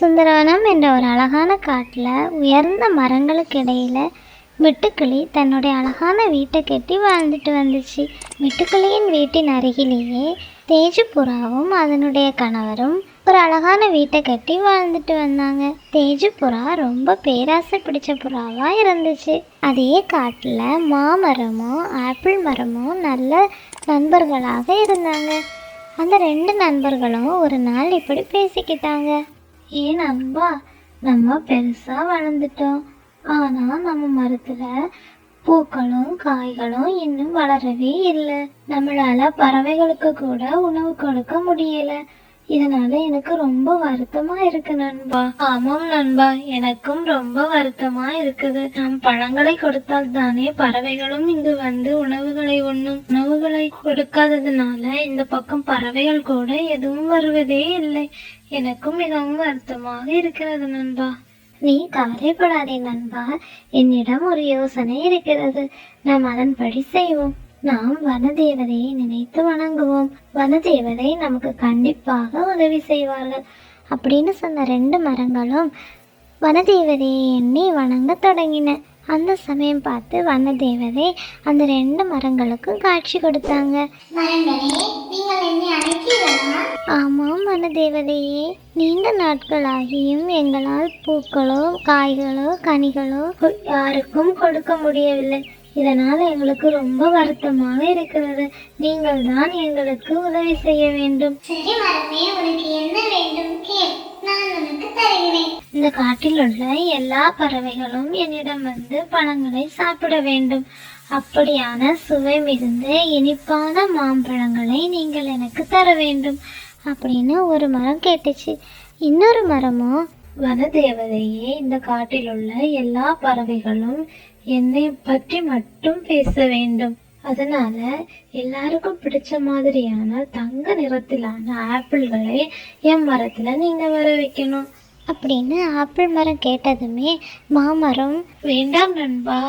சுந்தரவனம் என்ற ஒரு அழகான காட்டில் உயர்ந்த மரங்களுக்கு இடையில் வெட்டுக்கிளி தன்னுடைய அழகான வீட்டை கட்டி வாழ்ந்துட்டு வந்துச்சு. வெட்டுக்கிளியின் வீட்டின் அருகிலேயே தேஜுபுறாவும் அதனுடைய கணவரும் ஒரு அழகான வீட்டை கட்டி வாழ்ந்துட்டு வந்தாங்க. தேஜுபுறா ரொம்ப பேராசை பிடிச்ச புறாவா இருந்துச்சு. அதே காட்டில் மாமரமும் ஆப்பிள் மரமும் நல்ல நண்பர்களாக இருந்தாங்க. அந்த ரெண்டு நண்பர்களும் ஒரு நாள் இப்படி பேசிக்கிட்டாங்க. ஏன் அன்பா? நம்ம பெருசா வளர்ந்துட்டோம். ஆனா நம்ம மரத்துல பூக்களும் காய்களும் இன்னும் வளரவே இல்லை. நம்மளால பறவைகளுக்கு கூட உணவு கொடுக்க முடியல. இதனால எனக்கு ரொம்ப வருத்தமா இருக்கு நண்பா. ஆமாம் நண்பா எனக்கும் ரொம்ப வருத்தமா இருக்குது. நாம் பழங்களை கொடுத்தால் தானே பறவைகளும் இங்கு வந்து உணவுகளை உண்ணும். உணவுகளை கொடுக்காததுனால இந்த பக்கம் பறவைகள் கூட எதுவும் வருவதே இல்லை. எனக்கும் மிகவும் வருத்தமாக இருக்கிறது நண்பா. நீ கவலைப்படாதே நண்பா. என்னிடம் ஒரு யோசனை இருக்கிறது. நாம் அதன்படி செய்வோம். நாம் வனதேவதையை நினைத்து வணங்குவோம். வனதேவதை நமக்கு கண்டிப்பாக உதவி செய்வார்கள். அப்படின்னு சொன்ன ரெண்டு மரங்களும் வனதேவதையை எண்ணி வணங்க தொடங்கின. அந்த சமயம் பார்த்து வனதேவதை அந்த ரெண்டு மரங்களுக்கும் காட்சி கொடுத்தாங்க. ஆமாம் வனதேவதையே நீண்ட நாட்களாகியும் எங்களால் பூக்களோ காய்களோ கனிகளோ கொ- யாருக்கும் கொடுக்க முடியவில்லை. இதனால் எங்களுக்கு ரொம்ப வருத்தமாக இருக்கிறது. நீங்கள் தான் எங்களுக்கு உதவி செய்ய வேண்டும். சரி மரமே உனக்கு என்ன வேண்டும்? கேள். நான் உனக்கு தருகிறேன். இந்த காட்டில் உள்ள எல்லா பறவைகளும் என்னிடம் வந்து பழங்களை சாப்பிட வேண்டும். அப்படியான சுவை மிகுந்த இனிப்பான மாம்பழங்களை நீங்கள் எனக்கு தர வேண்டும் அப்படின்னு ஒரு மரம் கேட்டுச்சு. இன்னொரு மரமோ? வனதேவதையே இந்த காட்டில் உள்ள எல்லா பறவைகளும் என்னை பற்றி மட்டும் பேச வேண்டும். அதனால எல்லாருக்கும் பிடிச்ச மாதிரியான தங்க நிறத்திலான ஆப்பிள்களை என் மரத்துல நீங்க வர வைக்கணும். அப்படின்னு ஆப்பிள் மரம் கேட்டதுமே மாமரம் வேண்டாம் நண்பா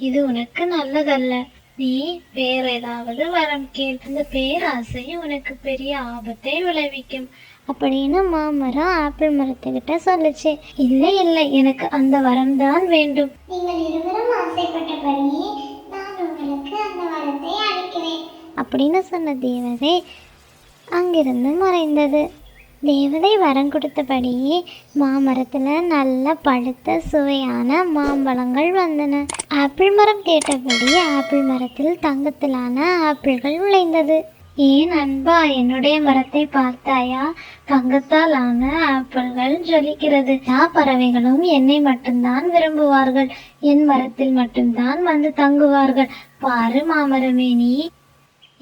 இது உனக்கு நல்லதல்ல. நீ வேற ஏதாவது வரம் கேள் இந்த பேராசை உனக்கு பெரிய ஆபத்தை விளைவிக்கும். அப்படின்னு மாமரம் ஆப்பிள் மரத்துக்கிட்ட சொல்லுச்சு. இல்லை இல்லை எனக்கு அந்த வரம் தான் வேண்டும். நீங்கள் இருவரும் ஆசைப்பட்டபடியே நான் உங்களுக்கு அந்த வரத்தை அளிக்கிறேன் அப்படின்னு சொன்ன தேவதை அங்கிருந்து மறைந்தது. தேவதை வரம் கொடுத்தபடியே மாமரத்தில் நல்ல பழுத்த சுவையான மாம்பழங்கள் வந்தன. ஆப்பிள் மரம் கேட்டபடி ஆப்பிள் மரத்தில் தங்கத்திலான ஆப்பிள்கள் விளைந்தது ஏன் அன்பா என்னுடைய மரத்தை பார்த்தாயா? தங்கத்தால் ஆன ஆப்பிள்கள் ஜொலிக்கிறது. எல்லா பறவைகளும் என்னை மட்டும்தான் விரும்புவார்கள். என் மரத்தில் மட்டும்தான் வந்து தங்குவார்கள். பாரு மாமரமே நீ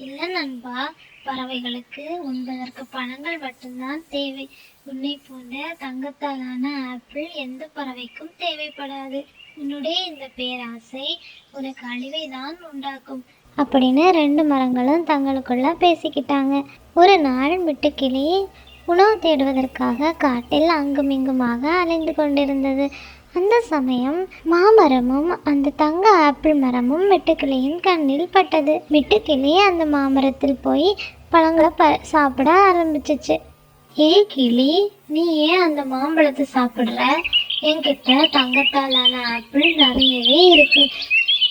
இல்ல நண்பா பறவைகளுக்கு உண்பதற்கு பழங்கள் மட்டும்தான் தேவை. உன்னை போன்ற தங்கத்தாலான ஆப்பிள் எந்த பறவைக்கும் தேவைப்படாது. உன்னுடைய இந்த பேராசை உனக்கு அழிவை தான் உண்டாக்கும். அப்படின்னு ரெண்டு மரங்களும் தங்களுக்குள்ள பேசிக்கிட்டாங்க. ஒரு நாள் மிட்டுக்கிளி உணவு தேடுவதற்காக காட்டில் அங்குமிங்குமாக அலைந்து கொண்டிருந்தது. அந்த சமயம் மாமரமும் அந்த தங்க ஆப்பிள் மரமும் வெட்டுக்கிளியின் கண்ணில் பட்டது. வெட்டுக்கிளி அந்த மாமரத்தில் போய் பழங்களை ப சாப்பிட ஆரம்பிச்சிச்சு. ஏ கிளி நீ ஏன் அந்த மாம்பழத்தை சாப்பிட்ற? என்கிட்ட தங்கத்தாலான ஆப்பிள் நிறையவே இருக்கு.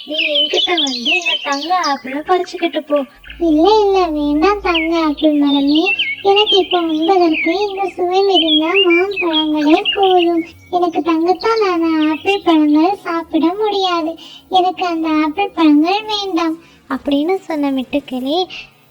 நீ என்கிட்ட வந்து இந்த தங்க ஆப்பிளை பறிச்சுக்கிட்டு போ. இல்லை இல்லை வேண்டாம். தங்க ஆப்பிள் மரமே எனக்கு இப்போ உண்பதற்கு இந்த சுவை மிகுந்த மாம்பழங்களே போதும். எனக்கு தங்கத்தால் ஆன ஆப்பிள் பழங்கள் சாப்பிட முடியாது. எனக்கு அந்த ஆப்பிள் பழங்கள் வேண்டாம். அப்படின்னு சொன்ன மிட்டுக்கிளி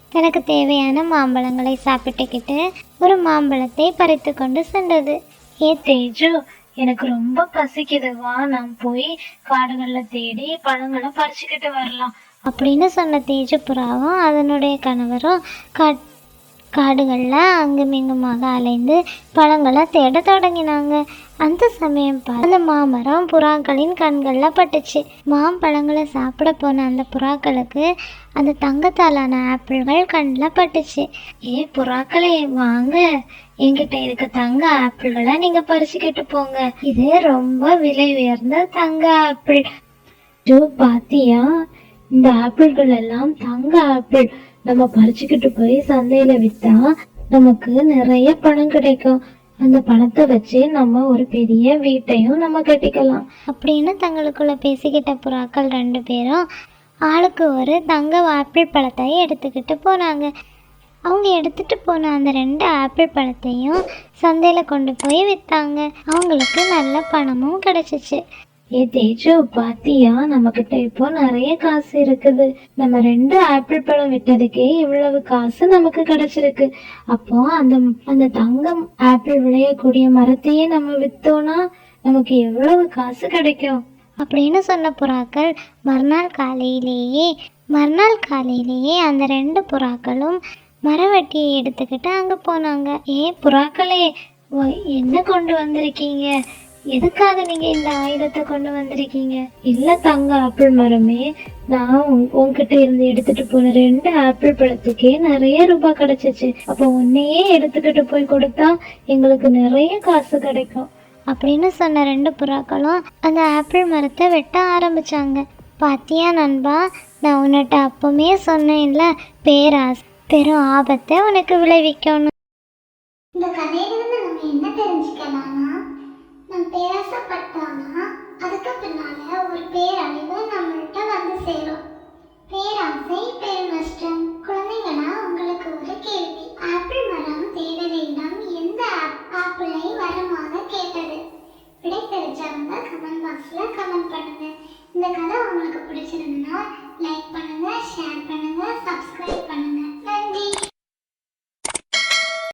தனக்கு தேவையான மாம்பழங்களை சாப்பிட்டுக்கிட்டு ஒரு மாம்பழத்தை பறித்து கொண்டு சென்றது. ஏ தேஜு எனக்கு ரொம்ப பசிக்குது. வா போய் காடுகள்ல தேடி பழங்களை பறிச்சுக்கிட்டு வரலாம். அப்படின்னு சொன்ன தேஜ புறாவும் அதனுடைய கணவரும் காட் காடுகளில் அங்குமிங்குமாக அலைந்து பழங்களை தேட தொடங்கினாங்க. அந்த சமயம் பார்த்து அந்த மாமரம் புறாக்களின் கண்களில் பட்டுச்சு. மாம்பழங்களை சாப்பிட போன அந்த புறாக்களுக்கு அந்த தங்கத்தாலான ஆப்பிள்கள் கண்ணில் பட்டுச்சு. ஏ புறாக்களே வாங்க. என்கிட்ட இருக்க தங்க ஆப்பிள்களை நீங்க பறிச்சுக்கிட்டு போங்க. இது ரொம்ப விலை உயர்ந்த தங்க ஆப்பிள். ஜோ பாத்தியா? இந்த ஆப்பிள்கள் எல்லாம் தங்க ஆப்பிள். நம்ம பறிச்சுக்கிட்டு போய் சந்தையில வித்தா நமக்கு நிறைய பணம் கிடைக்கும். அந்த பணத்தை வச்சு நம்ம ஒரு பெரிய வீட்டையும் நம்ம கட்டிக்கலாம். அப்படின்னு தங்களுக்குள்ள பேசிக்கிட்ட புறாக்கள் ரெண்டு பேரும் ஆளுக்கு ஒரு தங்க ஆப்பிள் பழத்தை எடுத்துக்கிட்டு போனாங்க. அவங்க எடுத்துட்டு போன அந்த ரெண்டு ஆப்பிள் பழத்தையும் சந்தையில் கொண்டு போய் விற்றாங்க அவங்களுக்கு நல்ல பணமும் கிடைச்சிச்சு. ஏ தேஜு பாத்தியா? நம்ம கிட்ட இப்போ நிறைய காசு இருக்குது. நம்ம ரெண்டு ஆப்பிள் பழம் விட்டதுக்கே இவ்வளவு காசு நமக்கு கிடைச்சிருக்கு. அப்போ அந்த அந்த தங்கம் ஆப்பிள் விளையக்கூடிய மரத்தையே நம்ம வித்தோம்னா நமக்கு எவ்வளவு காசு கிடைக்கும்? அப்படின்னு சொன்ன புறாக்கள் மறுநாள் காலையிலேயே மறுநாள் காலையிலேயே அந்த ரெண்டு புறாக்களும் மரவட்டியை எடுத்துக்கிட்டு அங்கே போனாங்க. ஏ புறாக்களே என்ன கொண்டு வந்திருக்கீங்க? எதுக்காக நீங்க இந்த ஆயுதத்தை கொண்டு வந்திருக்கீங்க? இல்ல தங்க ஆப்பிள் மரமே நான் உன்- உன்கிட்ட இருந்து எடுத்துட்டு போன ரெண்டு ஆப்பிள் பழத்துக்கே நிறைய ரூபாய் கிடைச்சிச்சு. அப்போ உன்னையே எடுத்துக்கிட்டு போய் கொடுத்தா எங்களுக்கு நிறைய காசு கிடைக்கும். அப்படின்னு சொன்ன ரெண்டு புறாக்களும் அந்த ஆப்பிள் மரத்தை வெட்ட ஆரம்பிச்சாங்க. பாத்தியா நண்பா நான் உன்னிட்ட அப்பவுமே சொன்னேன்ல பேராஸ் பெரும் ஆபத்தை உனக்கு விளைவிக்கணும். பேரசப்பட்டான்னா அதுக்கு பின்னால ஒரு பேரழிவு நம்மள்கிட்ட வந்து சேரும். பேராசை பெரும் நஷ்டம் குழந்தைங்கன்னா உங்களுக்கு ஒரு கேள்வி. ஆப்பிள் மரம் தேட வேண்டாம் எந்த ஆப்பிளை வரமாக கேட்டது? விடை தெரிஞ்சவங்க கமெண்ட் பாக்ஸ்ல கமெண்ட் பண்ணுங்க. இந்த கதை உங்களுக்கு பிடிச்சிருந்ததுன்னா லைக் பண்ணுங்க ஷேர் பண்ணுங்க சப்ஸ்கிரைப் பண்ணுங்க.